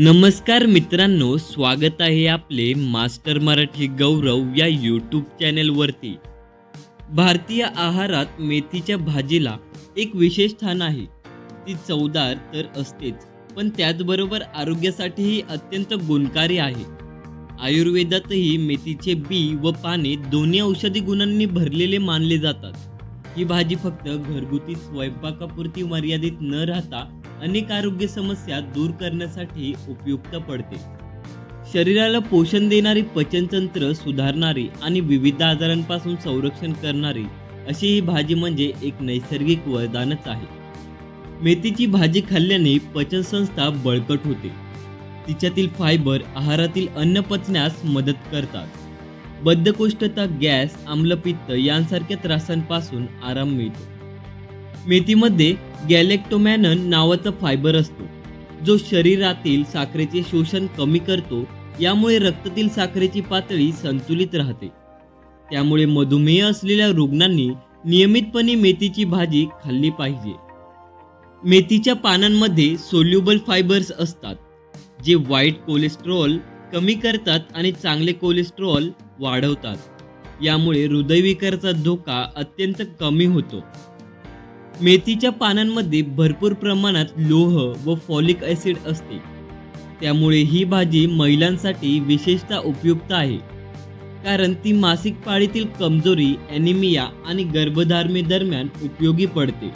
नमस्कार मित्रांनो स्वागत आहे आपले मास्टर मराठी गौरव या यूट्यूब चॅनेलवरती भारतीय आहारात मेथीच्या भाजीला एक विशेष स्थान आहे. ती चवदार तर असतेच पण त्याचबरोबर आरोग्यासाठीही अत्यंत गुणकारी आहे. आयुर्वेदातही मेथीचे बी व पाने दोन्ही औषधी गुणांनी भरलेले मानले जातात. ही भाजी फक्त घरगुती स्वयंपाकापुरती मर्यादित न राहता अनेक आरोग्य समस्या दूर करण्यासाठी उपयुक्त पडते. शरीराला पोषण देणारी पचनतंत्र सुधारणारी आणि विविध आजारांपासून संरक्षण करणारी अशी ही भाजी म्हणजे एक नैसर्गिक वरदानच आहे. मेथीची भाजी खाल्ल्याने पचनसंस्था बळकट होते. तिच्यातील फायबर आहारातील अन्न पचण्यास मदत करतात. बद्धकोष्ठता गॅस आम्लपित्त यांसारख्या त्रासांपासून आराम मिळतो. मेथीमध्ये गॅलेक्टोमॅनन नावाचा फायबर असतो जो शरीरातील साखरेचे शोषण कमी करतो यामुळे रक्तातील साखरेची पातळी संतुलित राहते. त्यामुळे मधुमेह असलेल्या रुग्णांनी नियमितपणे मेथीची भाजी खाल्ली पाहिजे. मेथीच्या पानांमध्ये सोल्युबल फायबर्स असतात जे वाईट कोलेस्ट्रॉल कमी करतात आणि चांगले कोलेस्ट्रॉल वाढवतात. यामुळे हृदयविकाराचा धोका अत्यंत कमी होतो. मेथीच्या पानांमध्ये भरपूर प्रमाणात लोह व फॉलिक ॲसिड असते. त्यामुळे ही भाजी महिलांसाठी विशेषतः उपयुक्त आहे. कारण ती मासिक पाळीतील कमजोरी ॲनिमिया आणि गर्भधारणेदरम्यान उपयोगी पडते.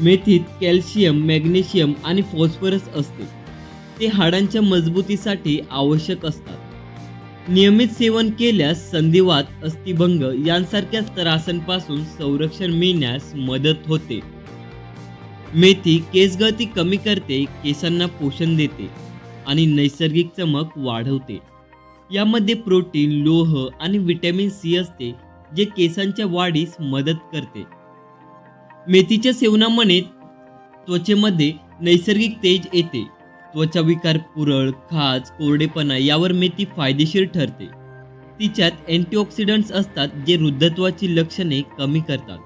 मेथीत कॅल्शियम मॅग्नेशियम आणि फॉस्फरस असते. ते हाडांच्या मजबूतीसाठी आवश्यक असतात. नियमित सेवन केल्यास संधिवात अस्थिभंग यांसारख्या त्रासांपासून संरक्षण मिळण्यास मदत होते. मेथी केसगळती कमी करते केसांना पोषण देते आणि नैसर्गिक चमक वाढवते. यामध्ये प्रोटीन लोह आणि व्हिटॅमिन सी असते जे केसांच्या वाढीस मदत करते. मेथीच्या सेवनामुळे त्वचेमध्ये नैसर्गिक तेज येते. त्वचा विकार पुरळ खाज कोरडेपणा यावर मेथी फायदेशीर ठरते. तिच्यात अँटीऑक्सिडंट्स असतात जे वृद्धत्वाची लक्षणे कमी करतात.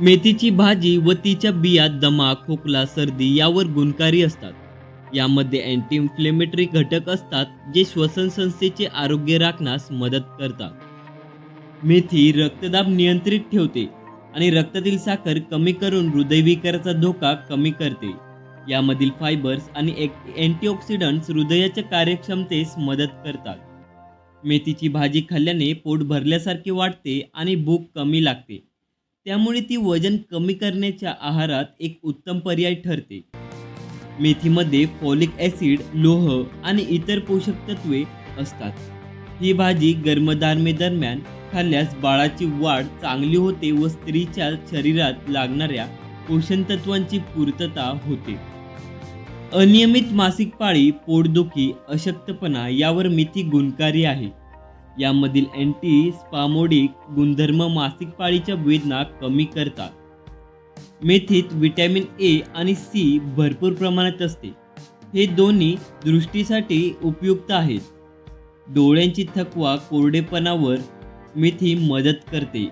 मेथीची भाजी व तिच्या बिया दमा खोकला सर्दी यावर गुणकारी असतात. यामध्ये अँटी इन्फ्लेमेटरी घटक असतात जे श्वसन संस्थेचे आरोग्य राखण्यास मदत करतात. मेथी रक्तदाब नियंत्रित ठेवते आणि रक्तातील साखर कमी करून हृदयविकाराचा धोका कमी करते. यामधील फायबर्स आणि एक अँटीऑक्सिडंट्स हृदयाच्या कार्यक्षमतेस मदत करतात. मेथीची भाजी खाल्ल्याने पोट भरल्यासारखे वाटते आणि भूक कमी लागते. त्यामुळे ती वजन कमी करण्याच्या आहारात एक उत्तम पर्याय ठरते. मेथीमध्ये फॉलिक ॲसिड लोह आणि इतर पोषक तत्वे असतात. ही भाजी गर्भधारणेदरम्यान खाल्ल्यास बाळाची वाढ चांगली होते व स्त्रीच्या शरीरात लागणाऱ्या पोषण तत्वांची पूर्तता होते. अनियमित मासिक पाळी पोटदुखी अशक्तपणा यावर मेथी गुणकारी आहे. यामधील अँटी स्पामोडिक गुणधर्म मासिक पाळीच्या वेदना कमी करतात. मेथीत व्हिटॅमिन ए आणि सी भरपूर प्रमाणात असते. हे दोन्ही दृष्टीसाठी उपयुक्त आहेत. डोळ्यांची थकवा कोरडेपणावर मेथी मदत करते.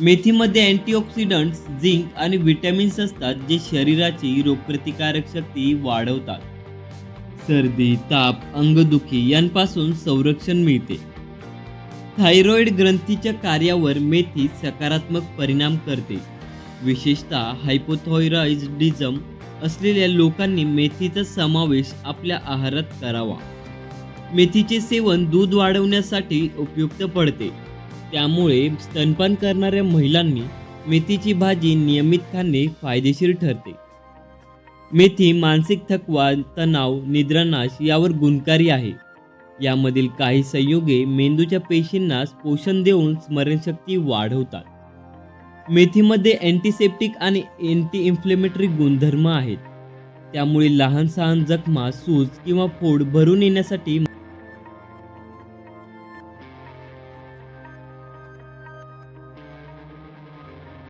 मेथीमध्ये अँटीऑक्सिडंट्स झिंक आणि विटॅमिन्स असतात जे शरीराची रोगप्रतिकारक शक्ती वाढवतात. सर्दी ताप अंगदुखी यांपासून संरक्षण मिळते. थायरॉइड ग्रंथीच्या कार्यावर मेथी सकारात्मक परिणाम करते. विशेषतः हायपोथॉयरॉइडिझम असलेल्या लोकांनी मेथीचा समावेश आपल्या आहारात करावा. मेथीचे सेवन दूध वाढवण्यासाठी उपयुक्त पडते. त्यामुळे स्तनपान करणाऱ्या महिलांनी मेथीची भाजी नियमित खाणे फायदेशीर ठरते. मेथी मानसिक थकवा तणाव निद्रानाश यावर गुणकारी आहे. यामधील काही संयोगे मेंदूच्या पेशींना पोषण देऊन स्मरणशक्ती वाढवतात. मेथीमध्ये अँटीसेप्टिक आणि अँटी इन्फ्लेमेटरी गुणधर्म आहेत. त्यामुळे लहान सहान जखमा सूज किंवा फोड भरून येण्यासाठी